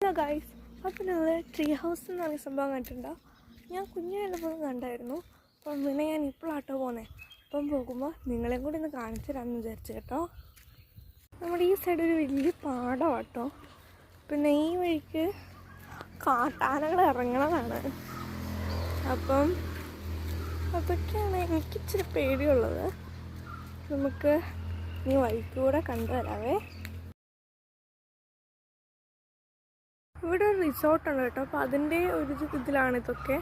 Hello guys അപ്പോൾ നിങ്ങൾ tree house എന്ന് പറഞ്ഞ സംഭവം കണ്ടിട്ടുണ്ടോ? ഞാൻ കുഞ്ഞായിരുന്നപ്പോഴും കണ്ടായിരുന്നു. അപ്പം പിന്നെ ഞാൻ ഇപ്പോഴാട്ടോ പോകുന്നത് അപ്പം പോകുമ്പോൾ നിങ്ങളെയും കൂടി ഒന്ന് കാണിച്ചു തരാമെന്ന് വിചാരിച്ചു കേട്ടോ. നമ്മുടെ ഈ സൈഡ് ഒരു വലിയ പാടമാട്ടോ പിന്നെ ഈ വഴിക്ക് കാട്ടാനകൾ ഇറങ്ങണതാണ്. അപ്പം അതൊക്കെയാണ് എനിക്കിച്ചിരി പേടിയുള്ളത്. നമുക്ക് ഈ വഴിക്കൂടെ കണ്ടുവരാവേ. ഇവിടെ ഒരു റിസോർട്ടുണ്ട് കേട്ടോ. അപ്പോൾ അതിന്റെ ഒരു ഇത് ഇതിലാണ് ഇതൊക്കെ.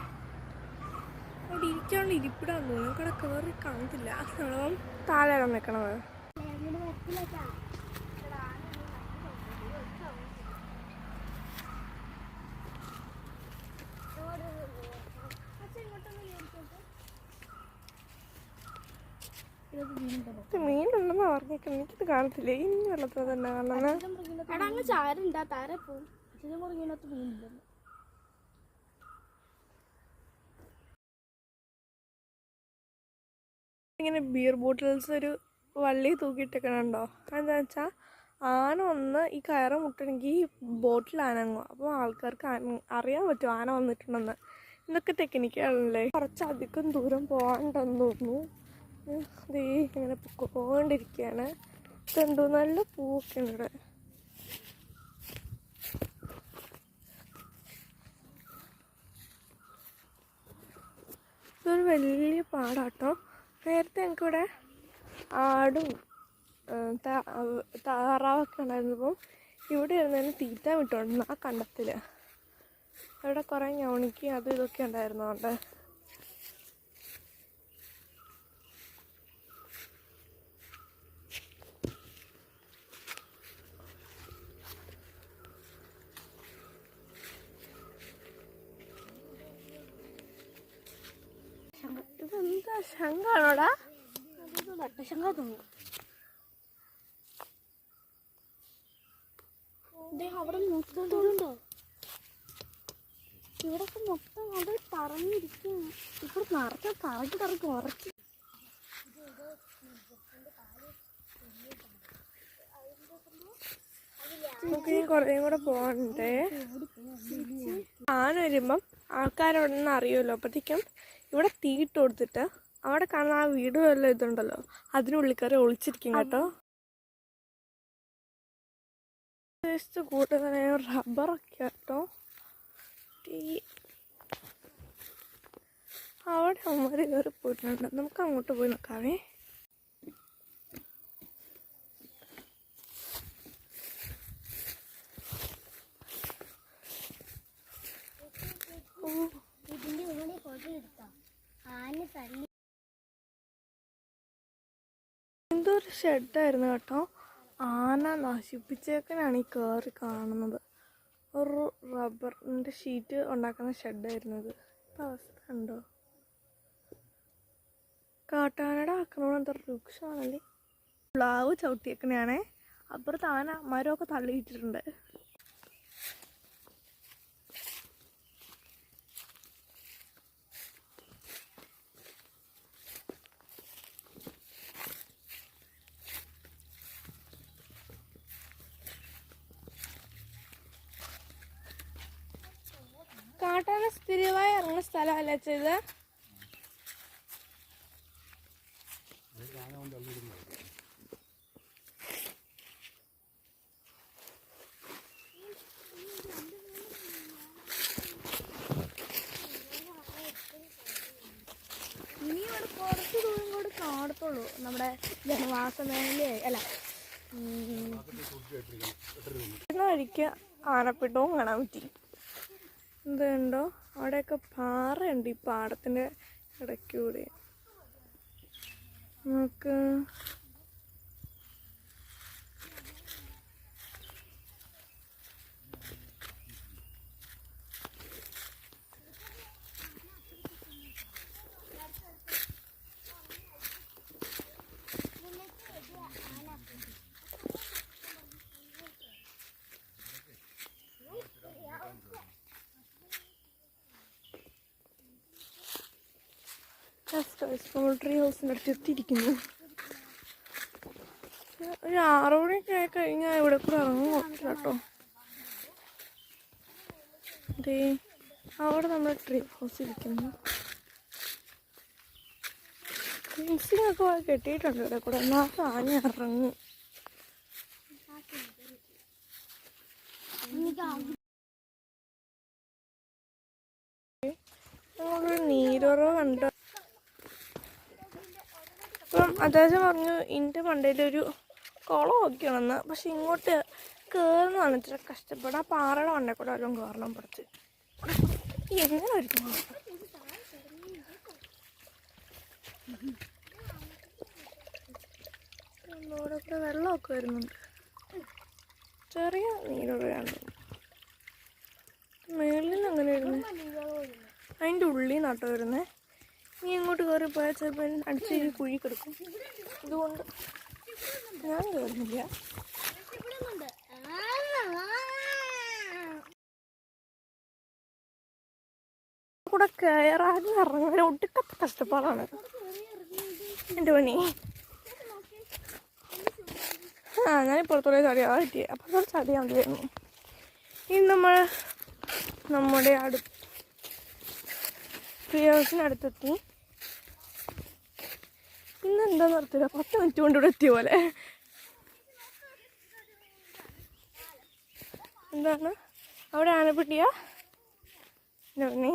അവിടെ ഇരിക്കാണ്ട് ഇരിപ്പിടാന്ന് തോന്നുന്നു. ഇവിടെ കയറി കാണത്തില്ല. നമ്മളും താഴെ നിൽക്കണത്. മീനുണ്ടെന്ന് പറഞ്ഞേക്കണം എനിക്കിത് കാണത്തില്ല. ഇനി വെള്ളത്തിൽ തന്നെ അങ്ങ് ചാരുണ്ടാ. താര പോവും അച്ഛനും മുറിങ്ങിനകത്ത് വീണില്ലെന്ന് ഇങ്ങനെ ബിയർ ബോട്ടിൽസ് ഒരു വള്ളി തൂക്കിയിട്ടേക്കണുണ്ടോ? എന്താ വെച്ചാൽ ആന ഒന്ന് ഈ കയറ് മുട്ടണമെങ്കിൽ ബോട്ടിൽ ആനങ്ങും. അപ്പോൾ ആൾക്കാർക്ക് അറിയാൻ പറ്റും ആന വന്നിട്ടുണ്ടെന്ന്. ഇതൊക്കെ ടെക്നിക്കാണല്ലേ കുറച്ചധികം ദൂരം പോകാണ്ടെന്ന് തോന്നുന്നു. ദേ ഇങ്ങനെ പൊക്കോണ്ടിരിക്കുകയാണ് ഇതെന്തോ നല്ല പൂവൊക്കെ ഉണ്ട് ഇതൊരു വലിയ പാടാട്ടോ. നേരത്തെ ഞങ്ങൾക്കിവിടെ ആടും താറാവൊക്കെ ഉണ്ടായിരുന്നപ്പോൾ ഇവിടെ ഇരുന്നതിന് തീറ്റ വിട്ടുകൊണ്ടിരുന്നു ആ കണ്ടത്തിൽ അവിടെ കുറേ ഞവണിക്ക് അതും ഇതൊക്കെ ഉണ്ടായിരുന്നു അവിടെ ഇതെന്താ ശങ്കാണോടാ തോന്നുന്നു അവിടെ ഇവിടൊക്കെ മൊത്തം അത് പറന്നിരിക്കുന്നു ഇവിടെ നിറച്ച കറക്കി കറക്കി ഉറക്കി. നമുക്ക് കുറേ കൂടെ പോകണ്ടേ ആന വരുമ്പം ആൾക്കാരോടൊന്നും അറിയുമല്ലോ അപ്പോഴത്തേക്കും ഇവിടെ തീയിട്ട് കൊടുത്തിട്ട് അവിടെ കാണുന്ന ആ വീട് വല്ല ഇതുണ്ടല്ലോ. അതിനുള്ളിൽ കയറി ഒളിച്ചിരിക്കും കേട്ടോ. കൂടുതൽ റബ്ബറൊക്കെ കേട്ടോ. അവിടെ അമ്മര് കയറി പോയിട്ടുണ്ട്? നമുക്ക് അങ്ങോട്ട് പോയി നോക്കാവേ. ഓ ഇതിന്റെ ഉള്ളിൽ ഫോട്ടോ ആന തല്ലി ഒരു ഷെഡായിരുന്നു കേട്ടോ. ആന നശിപ്പിച്ചേക്കനാണ് ഈ കയറി കാണുന്നത്. ഒരു റബ്ബറിന്റെ ഷീറ്റ് ഉണ്ടാക്കുന്ന ഷെഡായിരുന്നു ഇത്. ഇപ്പം അവസ്ഥ ഉണ്ടോ കാട്ടാനയുടെ ആക്രമണം എന്താ രൂക്ഷമാണല്ലേ? പ്ലാവ് ചവിട്ടിയേക്കണയാണേ. അപ്പുറത്ത് ആന മരമൊക്കെ തള്ളിയിട്ടിട്ടുണ്ട്. കാട്ടാന സ്ഥിരമായി ഇറങ്ങുന്ന സ്ഥലമല്ല ചെയ്ത് ഇനി ഇവിടെ കുറച്ച് ദൂരം കൂടി കാണത്തുള്ളൂ നമ്മുടെ ജനവാസ മേഖലയായി അല്ല വഴിക്ക് ആനപ്പിട്ടവും കാണാൻ പറ്റി. എന്തുണ്ടോ അവിടെയൊക്കെ പാറയുണ്ട് ഈ പാടത്തിന്റെ ഇടയ്ക്കൂടെ. നമുക്ക് നമ്മൾ ട്രീ ഹൗസിന്റെ അടുത്ത് എത്തിയിരിക്കുന്നു ഒരു ആറു ആയി കഴിഞ്ഞാൽ ഇവിടെ കൂടെ ഇറങ്ങും. കേട്ടോ അതേ അവിടെ നമ്മൾ ട്രീ ഹൗസ് ഇരിക്കുന്നു. ഫെൻസിങ് ഒക്കെ കെട്ടിയിട്ടുണ്ട് ഇവിടെ കൂടെ. എന്നാൽ ആന ഇറങ്ങും. കണ്ടോ കണ്ടു? അപ്പം അതായത് പറഞ്ഞു എന്റെ മണ്ടയിലൊരു കുളമൊക്കെ ഒക്കെയാണെന്ന് പക്ഷെ ഇങ്ങോട്ട് കയറുന്നതാണ് ഇച്ചിരി കഷ്ടപ്പെടുക ആ പാറയുടെ മണ്ടയിൽ കൂടെ വല്ലതും കയറണം പഠിച്ച് എങ്ങനെ വരുന്നു അവിടെ വെള്ളമൊക്കെ വരുന്നുണ്ട്. ചെറിയ നീരുറയാണ്. മേളിൽ നിന്ന് അങ്ങനെ വരുന്നത് അതിന്റെ ഉള്ളിൽ നട്ടു വരുന്നേ. നീ ഇങ്ങോട്ട് കയറി പോയാൽ ചിലപ്പോൾ അടിച്ച് ഈ കുഴി കിടക്കും. അതുകൊണ്ട് ഞാൻ കയറുന്നില്ല കൂടെ കയറാതെ ഇറങ്ങാൻ ഒട്ടിക്കത്ത കഷ്ടപ്പാടാണ്. എന്റെ പണി ആ ഞാൻ പുറത്തോടെ ചടിയാ കിട്ടി. അപ്പം അതോടെ ചടിയാൻ മതിയായിരുന്നു ഇനി നമ്മൾ നമ്മുടെ അടുത്ത് ട്രീ ഹൗസിനടുത്തെത്തി ഇന്ന് എന്താ നിർത്തില്ല പത്ത് മിനിറ്റ് കൊണ്ട് ഇവിടെ എത്തിയ പോലെ. എന്താണ്? അവിടെ ആനപ്പെട്ടിയാ നോണി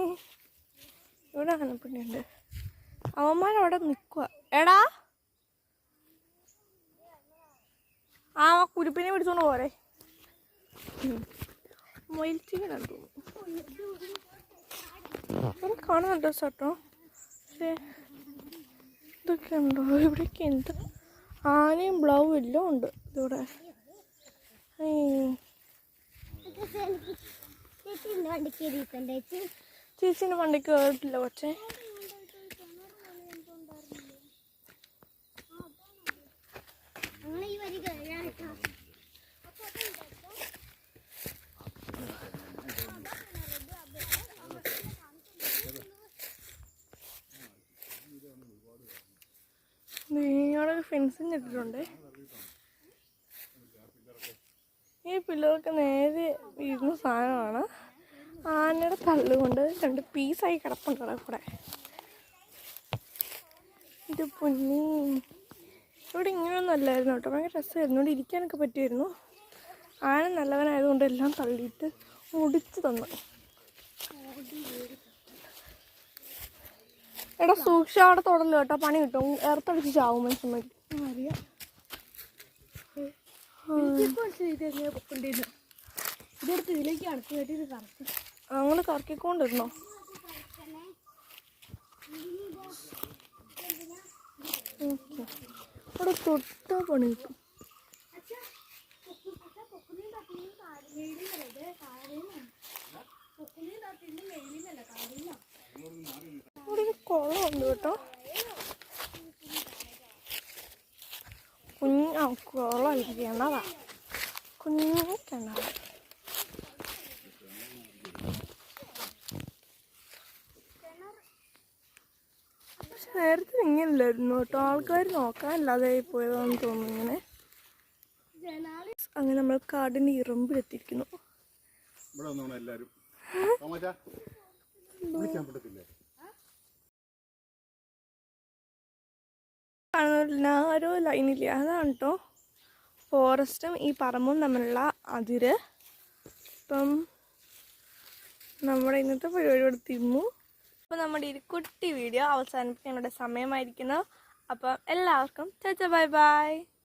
ഇവിടെ ആനപ്പെട്ടിയുണ്ട് അവന്മാരവിടെ നിൽക്കുക എടാ! ആ കുരുപ്പിനെ പിടിച്ചോണ്ട് പോരെ. മൊയിൽച്ചീനാണ് തോന്നുന്നു. കാണുന്നുണ്ടോ ചേട്ടോ? പക്ഷേ ഇതൊക്കെ ഉണ്ടോ? ഇവിടെയൊക്കെ എന്ത്? ആനയും ബ്ലൗവും എല്ലാം ഉണ്ട് ഇതിവിടെ. ചേച്ചീന്റെ വണ്ടിക്ക് കയറിട്ടില്ല പക്ഷേ ഈ വരി കേട്ടോ അവിടെ ഫെൻസിങ് ഇട്ടിട്ടുണ്ട് ഈ പിള്ളേർക്ക് നേരെ വീഴുന്ന സാധനമാണ്. ആനയുടെ തള്ളുകൊണ്ട് രണ്ട് പീസായി കിടപ്പുണ്ട് അവിടെ കൂടെ. ഇത് പൊന്നി. ഇവിടെ ഇങ്ങനെയൊന്നും അല്ലായിരുന്നു കേട്ടോ. ഭയങ്കര രസമായിരുന്നു. ഇവിടെ ഇരിക്കാനൊക്കെ പറ്റുമായിരുന്നു. ആന നല്ലവനായതുകൊണ്ട് എല്ലാം തള്ളിയിട്ട് മുടിച്ച് തന്നു. എടാ സൂക്ഷിച്ച അവിടെ തൊടല്ലോ കേട്ടോ. പണി കിട്ടും. എർത്തടിച്ച് ചാവും മനുഷ്യന്മാർ അറിയാം ഇതെടുത്ത് ഇതിലേക്ക് ഞങ്ങൾ കറക്കിക്കൊണ്ടിരുന്നോ? ഓക്കെ. അവിടെ തൊട്ടാ പണി കിട്ടും. ഇവിടെ കുളമുണ്ട് കേട്ടോ. കുളമല്ല കിണറാ കുഞ്ഞു കിണറാ പക്ഷെ നേരത്തെ ഇങ്ങനല്ലായിരുന്നു കേട്ടോ ആൾക്കാർ നോക്കാനില്ലാതെ പോയതാണെന്ന് തോന്നുന്നു ഇങ്ങനെ. അങ്ങനെ നമ്മൾ കാടിന്റെ ഇറമ്പിലെത്തിയിരിക്കുന്നു. ഇവിടെ വന്നോണം എല്ലാരും ഒരു ലൈനില്ല അതാണ് കേട്ടോ ഫോറസ്റ്റും ഈ പറമ്പും തമ്മിലുള്ള അതിര്. ഇപ്പം നമ്മുടെ ഇന്നത്തെ പരിപാടി ഇവിടെ തിന്നു അപ്പോൾ നമ്മുടെ ഈ കുട്ടി വീഡിയോ അവസാനിപ്പിക്കാനുള്ള സമയമായിരിക്കുന്നു. അപ്പം എല്ലാവർക്കും ചേച്ചാ ബൈ ബൈ.